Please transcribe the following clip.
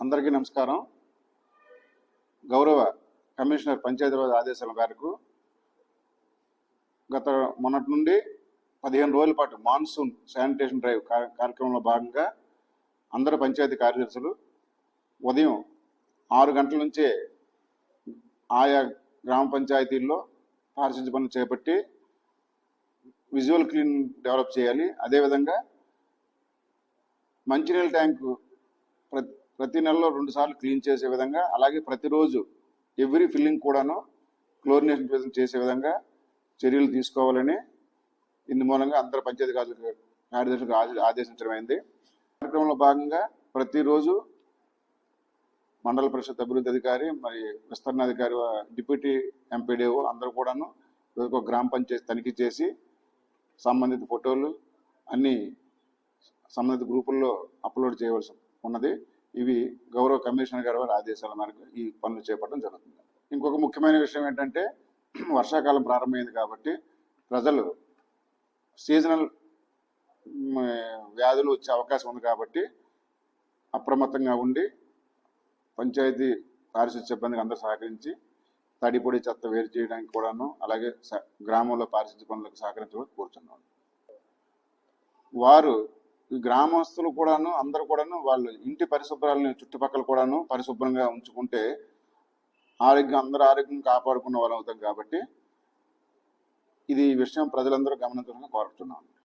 అందరికీ నమస్కారం. గౌరవ కమిషనర్ పంచాయతీరాజ్ ఆదేశాల మేరకు గత మొన్నటి నుండి పదిహేను రోజుల పాటు మాన్సూన్ శానిటేషన్ డ్రైవ్ కార్యక్రమంలో భాగంగా అందరు పంచాయతీ కార్యదర్శులు ఉదయం ఆరు గంటల నుంచే ఆయా గ్రామ పంచాయతీల్లో పారిశుద్ధ్య పనులు చేపట్టి విజువల్ క్లీన్ డెవలప్ చేయాలి. అదేవిధంగా మంచినీళ్ళ ట్యాంకు ప్రతి ప్రతి నెలలో రెండు సార్లు క్లీన్ చేసే విధంగా అలాగే ప్రతిరోజు ఎవ్రీ ఫిల్లింగ్ కూడాను క్లోరినేషన్ చేసే విధంగా చర్యలు తీసుకోవాలని ఇందు మూలంగా అందరు పంచాయతీ కార్యదర్శులకు ఆదేశించడం అయింది ఆదేశించడమైంది. కార్యక్రమంలో భాగంగా ప్రతిరోజు మండల పరిషత్ అభివృద్ధి అధికారి మరి విస్తరణాధికారి డిప్యూటీ ఎంపీడీఓ అందరూ కూడాను ఒక గ్రామ పంచాయతీ తనిఖీ చేసి సంబంధిత ఫోటోలు అన్ని సంబంధిత గ్రూపుల్లో అప్లోడ్ చేయవలసి ఉన్నది. ఇవి గౌరవ కమిషనర్ గారి వారి ఆదేశాల మేరకు ఈ పనులు చేపట్టడం జరుగుతుంది. ఇంకొక ముఖ్యమైన విషయం ఏంటంటే వర్షాకాలం ప్రారంభమైంది కాబట్టి ప్రజలు సీజనల్ వ్యాధులు వచ్చే అవకాశం ఉంది కాబట్టి అప్రమత్తంగా ఉండి పంచాయతీ పారిశుద్ధ్య సిబ్బందికి అందరూ సహకరించి తడి పొడి చెత్త వేరు చేయడానికి కూడాను అలాగే గ్రామంలో పారిశుద్ధ్య పనులకు సహకరించడం కోరుతున్నాను వారు గ్రామస్తులు కూడాను అందరు కూడాను వాళ్ళు ఇంటి పరిశుభ్రాలని చుట్టుపక్కల కూడాను పరిశుభ్రంగా ఉంచుకుంటే ఆరోగ్యం అందరూ ఆరోగ్యం కాపాడుకున్న వాళ్ళు అవుతాం కాబట్టి ఇది ఈ విషయం ప్రజలందరూ గమనించాలని కోరుతున్నాను